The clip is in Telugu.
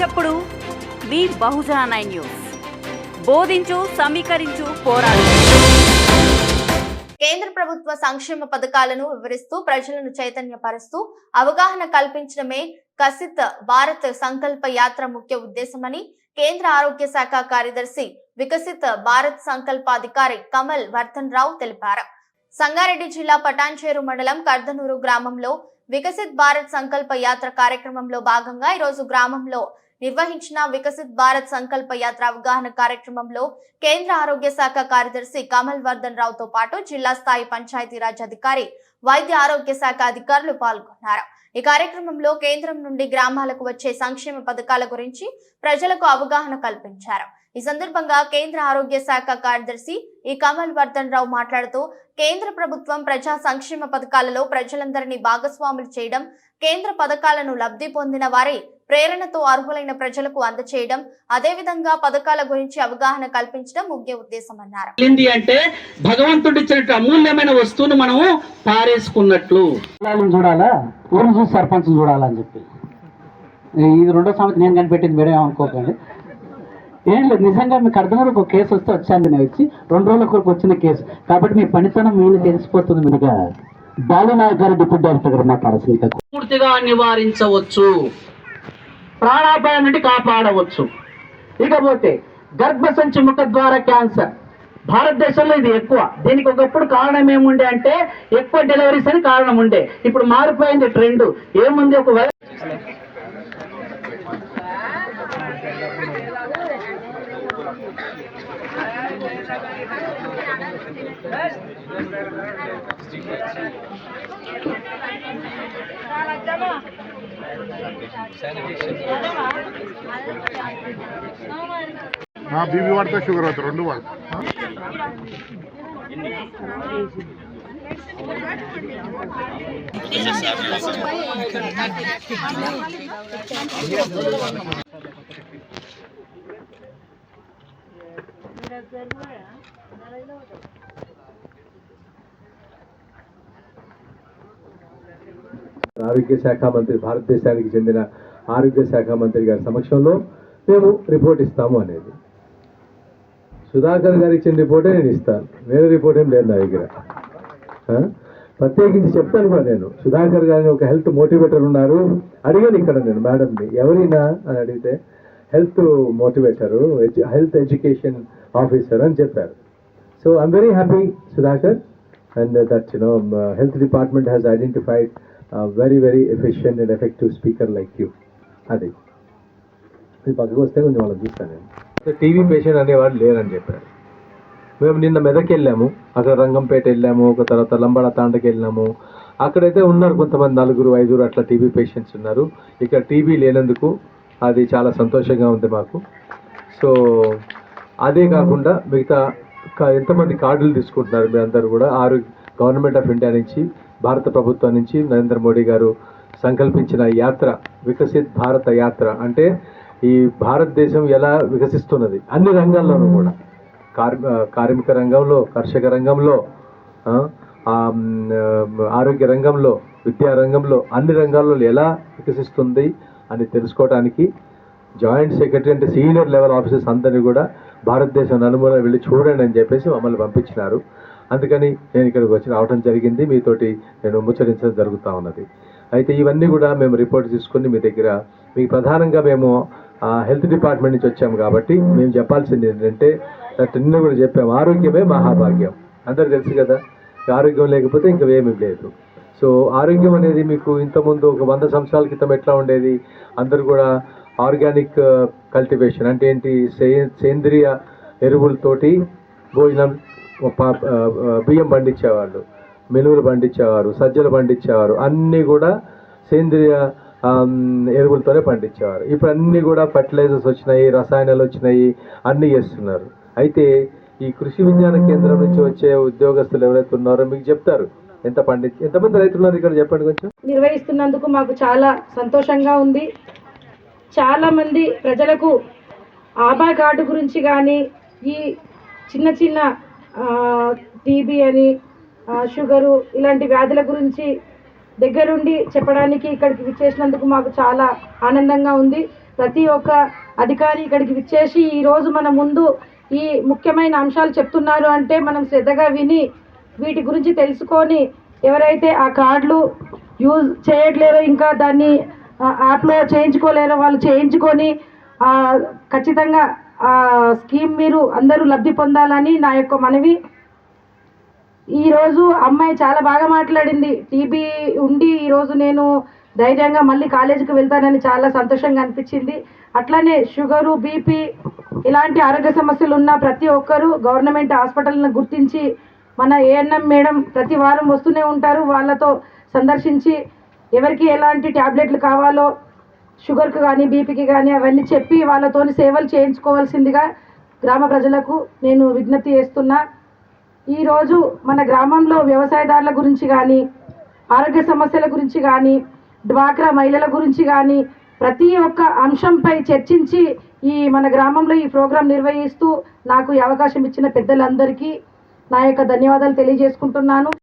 చప్పుడు. మీ బహుజన నైన్ న్యూస్. బోధించు సమీకరించు పోరాడు. కేంద్ర ప్రభుత్వ సంక్షేమ పథకాలను వివరిస్తూ ప్రజలను చైతన్యపరుస్తూ అవగాహన కల్పించడమే కసిత్ భారత్ సంకల్ప యాత్ర ముఖ్య ఉద్దేశమని కేంద్ర ఆరోగ్య శాఖ కార్యదర్శి వికసిత్ భారత్ సంకల్పాధికారి కమల్ వర్ధన్ రావు తెలిపారు. సంగారెడ్డి జిల్లా పటాన్చేరు మండలం కర్దనూరు గ్రామంలో వికసిత్ భారత్ సంకల్ప యాత్ర కార్యక్రమంలో భాగంగా ఈరోజు గ్రామంలో నిర్వహించిన వికసిత్ భారత్ సంకల్ప యాత్ర అవగాహన కార్యక్రమంలో కేంద్ర ఆరోగ్య శాఖ కార్యదర్శి కమల్ వర్ధన్ రావుతో పాటు జిల్లా స్థాయి పంచాయతీరాజ్ అధికారి వైద్య ఆరోగ్య శాఖ అధికారులు పాల్గొన్నారు. ఈ కార్యక్రమంలో కేంద్రం నుండి గ్రామాలకు వచ్చే సంక్షేమ పథకాల గురించి ప్రజలకు అవగాహన కల్పించారు. ఈ సందర్భంగా కేంద్ర ఆరోగ్య శాఖ కార్యదర్శి ఈ కమల్ వర్ధన్ రావు మాట్లాడుతూ కేంద్ర ప్రభుత్వం ప్రజా సంక్షేమ పథకాలలో ప్రజలందరినీ భాగస్వాములు చేయడం కేంద్ర పథకాలను లబ్ధి పొందిన వారి ప్రేరణతో అర్హులైన ప్రజలకు అందచేయడం అదేవిధంగా పథకాల గురించి అవగాహన కల్పించడం ముఖ్య ఉద్దేశమన్నారు. వెళ్ళింది అంటే భగవంతుడు ఇచ్చినట్టు అమూల్యమైన వస్తువును మనము పారేసుకున్నట్లు. చూడాలా? చూసి సర్పంచ్ చూడాలా అని చెప్పి ఇది రెండో సంవత్సరం నేను కనిపెట్టింది మీరే అనుకోకండి. ఏం లేదు నిజంగా మీకు అర్థమైన ఒక కేసు వస్తే వచ్చాను నేను వచ్చి రెండు రోజుల కొరకు వచ్చిన కేసు. కాబట్టి మీ పనితనం మీరు తెలిసిపోతుంది మీరుగా బాలునాయక్ గారు డిప్యూటీ డైరెక్టర్ గారు మాట్లాడాల్సింది పూర్తిగా నివారించవచ్చు ప్రాణాపాయం నుండి కాపాడవచ్చు. ఇకపోతే గర్భసంచి ముఖ ద్వారా క్యాన్సర్. భారతదేశంలో ఇది ఎక్కువ. దీనికి ఒకప్పుడు కారణం ఏముండే అంటే ఎక్కువ డెలివరీస్ అని కారణం ఉండే. ఇప్పుడు మారిపోయింది ట్రెండ్. ఏముంది ఒక బీబీ వాడితే షుగర్ అవుతుంది రెండు వాడతా ఆరోగ్య శాఖ మంత్రి భారతదేశానికి చెందిన ఆరోగ్య శాఖ మంత్రి గారి సమక్షంలో మేము రిపోర్ట్ ఇస్తాము అనేది. సుధాకర్ గారు ఇచ్చిన రిపోర్టే నేను ఇస్తాను వేరే రిపోర్ట్ ఏం లేదు నా దగ్గర. ఆ? ప్రత్యేకించి చెప్తాను కూడా నేను. సుధాకర్ గారిని ఒక హెల్త్ మోటివేటర్ ఉన్నారు. అడిగాను ఇక్కడ నేను మేడంని ఎవరైనా అని అడిగితే health motivator health education officer అని చెప్పారు. So I'm very happy Sudhakar and that you know health department has identified very very efficient and effective speaker like you అది. ఇది పక్కకు వస్తే కొంచెం వాళ్ళని చూస్తాను నేను. టీవీ పేషెంట్ అనేవాడు లేరని చెప్పారు. మేము నిన్న మెదక్ వెళ్ళాము అక్కడ రంగంపేట వెళ్ళాము ఒక తర్వాత లంబాడ తాండకి వెళ్ళాము. అక్కడైతే ఉన్నారు కొంతమంది నలుగురు ఐదుగురు అట్లా టీబీ పేషెంట్స్ ఉన్నారు. ఇక్కడ టీబీ లేనందుకు అది చాలా సంతోషంగా ఉంది మాకు. సో అదే కాకుండా మిగతా ఎంతమంది కార్డులు తీసుకుంటున్నారు మీ అందరూ కూడా ఆరు గవర్నమెంట్ ఆఫ్ ఇండియా నుంచి భారత ప్రభుత్వం నుంచి నరేంద్ర మోడీ గారు సంకల్పించిన యాత్ర వికసిత్ భారత యాత్ర అంటే ఈ భారతదేశం ఎలా వికసిస్తున్నది? అన్ని రంగాల్లోనూ కూడా. కార్మి కార్మిక రంగంలో కర్షక రంగంలో ఆరోగ్య రంగంలో విద్యా రంగంలో అన్ని రంగాల్లో ఎలా వికసిస్తుంది? అని తెలుసుకోవడానికి జాయింట్ సెక్రటరీ అంటే సీనియర్ లెవెల్ ఆఫీసర్స్ అందరినీ కూడా భారతదేశం నలుమూల వెళ్ళి చూడండి అని చెప్పేసి మమ్మల్ని పంపించినారు. అందుకని నేను ఇక్కడికి వచ్చి రావడం జరిగింది. మీతోటి నేను ముచ్చరించడం జరుగుతూ ఉన్నది. అయితే ఇవన్నీ కూడా మేము రిపోర్ట్ తీసుకుని మీ దగ్గర మీకు ప్రధానంగా మేము హెల్త్ డిపార్ట్మెంట్ నుంచి వచ్చాము కాబట్టి మేము చెప్పాల్సింది ఏంటంటే నిన్న కూడా చెప్పాము ఆరోగ్యమే మహాభాగ్యం. అందరు తెలుసు కదా ఆరోగ్యం లేకపోతే ఇంకా ఏమీ లేదు. సో ఆరోగ్యం అనేది మీకు ఇంతకుముందు ఒక వంద సంవత్సరాల క్రితం ఎట్లా ఉండేది? అందరూ కూడా ఆర్గానిక్ కల్టివేషన్ అంటే ఏంటి? సే- సేంద్రియ ఎరువులతోటి భోజనం బియ్యం పండించేవాళ్ళు మెనువులు పండించేవారు సజ్జలు పండించేవారు అన్నీ కూడా సేంద్రియ ఎరువులతోనే పండించేవారు. ఇప్పుడు అన్నీ కూడా ఫర్టిలైజర్స్ వచ్చినాయి రసాయనాలు వచ్చినాయి అన్నీ చేస్తున్నారు. అయితే ఈ కృషి విజ్ఞాన కేంద్రం నుంచి వచ్చే ఉద్యోగస్తులు ఎవరైతే ఉన్నారో మీకు చెప్తారు. ఎంత పండించి ఎంతమంది రైతులు ఉన్నారు ఇక్కడ చెప్పండి కొంచెం? నిర్వహిస్తున్నందుకు మాకు చాలా సంతోషంగా ఉంది. చాలా మంది ప్రజలకు ఆభా కార్డు గురించి కానీ ఈ చిన్న చిన్న టీబీ అని షుగరు ఇలాంటి వ్యాధుల గురించి దగ్గరుండి చెప్పడానికి ఇక్కడికి విచ్చేసినందుకు మాకు చాలా ఆనందంగా ఉంది. ప్రతి ఒక్క అధికారి ఇక్కడికి విచ్చేసి ఈరోజు మన ముందు ఈ ముఖ్యమైన అంశాలు చెప్తున్నారు అంటే మనం శ్రద్ధగా విని వీటి గురించి తెలుసుకొని ఎవరైతే ఆ కార్డులు యూజ్ చేయట్లేరో ఇంకా దాన్ని యాప్లో చేయించుకోలేరో వాళ్ళు చేయించుకొని ఖచ్చితంగా ఆ స్కీమ్ మీరు అందరూ లబ్ధి పొందాలని నా యొక్క మనవి. ఈరోజు అమ్మాయి చాలా బాగా మాట్లాడింది. టీబీ ఉండి ఈరోజు నేను ధైర్యంగా మళ్ళీ కాలేజీకి వెళ్తానని చాలా సంతోషంగా అనిపించింది. అట్లానే షుగరు బీపీ ఇలాంటి ఆరోగ్య సమస్యలు ఉన్న ప్రతి ఒక్కరూ గవర్నమెంట్ హాస్పిటల్ని గుర్తించి మన ఏఎన్ఎం మేడం ప్రతి వారం వస్తూనే ఉంటారు. వాళ్ళతో సందర్శించి ఎవరికి ఎలాంటి ట్యాబ్లెట్లు కావాలో షుగర్కి కానీ బీపీకి కానీ అవన్నీ చెప్పి వాళ్ళతోని సేవలు చేయించుకోవాల్సిందిగా గ్రామ ప్రజలకు నేను విజ్ఞప్తి చేస్తున్నా. ఈరోజు మన గ్రామంలో వ్యవసాయదారుల గురించి కానీ ఆరోగ్య సమస్యల గురించి కానీ డ్వాక్రా మహిళల గురించి కానీ ప్రతి ఒక్క అంశంపై చర్చించి ఈ మన గ్రామంలో ఈ ప్రోగ్రాం నిర్వహిస్తూ నాకు ఈ అవకాశం ఇచ్చిన పెద్దలందరికీ నా యొక్క ధన్యవాదాలు తెలియజేసుకుంటున్నాను.